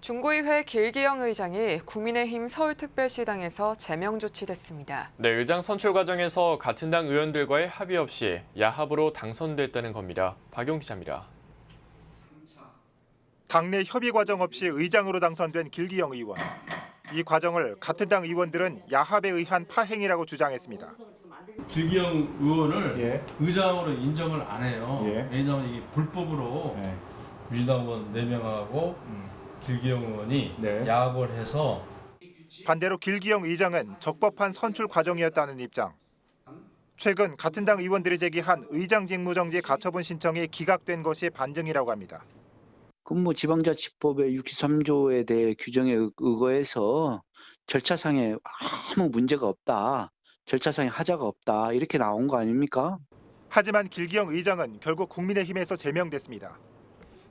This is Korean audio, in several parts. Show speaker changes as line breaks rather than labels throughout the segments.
중구의회 길기영 의장이 국민의힘 서울특별시당에서 제명 조치됐습니다.
네, 의장 선출 과정에서 같은 당 의원들과의 합의 없이 야합으로 당선됐다는 겁니다. 박용 기자입니다.
당내 협의 과정 없이 의장으로 당선된 길기영 의원. 이 과정을 같은 당 의원들은 야합에 의한 파행이라고 주장했습니다.
길기영 의원을
예.
의장으로 인정을 안 해요.
예.
왜냐하면 이게 불법으로
네.
민주당 의원 4명하고 길기영 의원이
네.
야합을 해서
반대로 길기영 의장은 적법한 선출 과정이었다는 입장. 최근 같은 당 의원들이 제기한 의장 직무정지 가처분 신청이 기각된 것이 반증이라고 합니다.
근무 지방자치법의 63조에 대해 규정에 의- 의거해서 절차상에 아무 문제가 없다. 절차상에 하자가 없다. 이렇게 나온 거 아닙니까?
하지만 길기영 의장은 결국 국민의힘에서 제명됐습니다.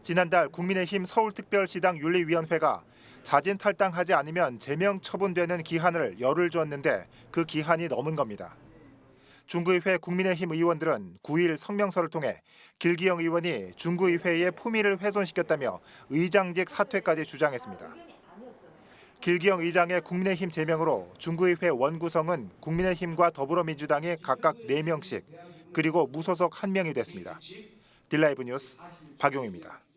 지난달 국민의힘 서울특별시당 윤리위원회가 자진 탈당하지 않으면 제명 처분되는 기한을 열흘 줬는데 그 기한이 넘은 겁니다. 중구의회 국민의힘 의원들은 9일 성명서를 통해 길기영 의원이 중구의회의 품위를 훼손시켰다며 의장직 사퇴까지 주장했습니다. 길기영 의장의 국민의힘 제명으로 중구의회 원구성은 국민의힘과 더불어민주당이 각각 4명씩 그리고 무소속 1명이 됐습니다. 딜라이브 뉴스 박용입니다.